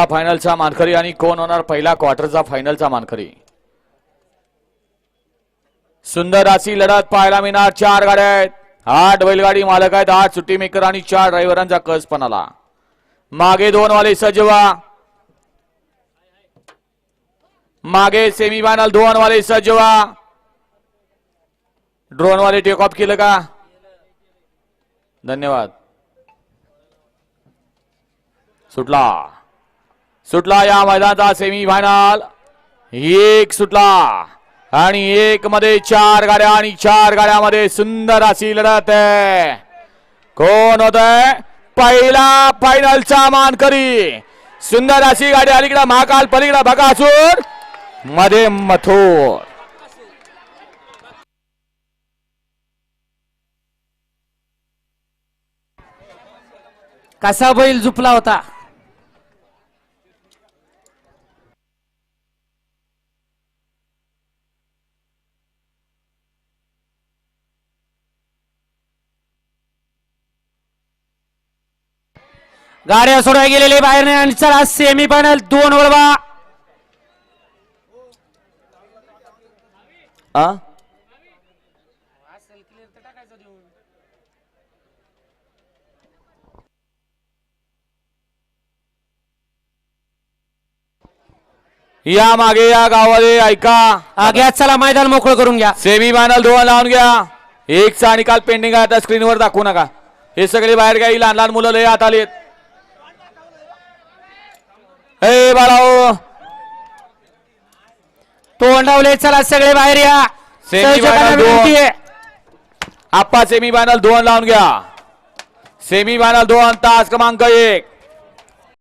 फायनलचा मानकरी आणि कोण होणार पहिला क्वार्टरचा फायनलचा मानकरी? सुंदर अशी लढत पाहायला मिळणार चार गाड्या. आहेत आठ बैलगाडी मालक आहेत आठ सुट्टी मेकर आणि चार ड्रायव्हरांचा कस पण आला मागे दोन वाले सजवा. मागे सेमी फायनल दोन वाले सजवा. ड्रोन वाले टेक ऑफ केलं का? धन्यवाद. सुटला. सुटला या मैदानाचा सेमी फायनल एक सुटला. आणि एक मध्ये चार गाड्या आणि चार गाड्यामध्ये सुंदर अशी लढत आहे. कोण होत पहिला फायनलचा मानकरी. सुंदर अशी गाडी अलीकडे महाकाल पलीकडे बकासूर. मध्ये मथुर. कसा बैल झुपला होता? गाड्या सोडा गेलेले बाहेर नाही आणि चला सेमी फायनल दोन वळवा आ? या मागे या गावाले ऐका. घ्या चला मैदान मोकळं करून घ्या. सेमी फायनल दोन लावून घ्या. एकचा निकाल पेंडिंग आहे आता स्क्रीनवर दाखवू नका. हे सगळे बाहेर ही लहान लहान मुलं लय आत आलेत हे बाळाओ तोंडावले चला सगळे बाहेर या. विनंती. आप्पा सेमी फायनल दोन लावून घ्या सेमी फायनल दोन तास क्रमांक एक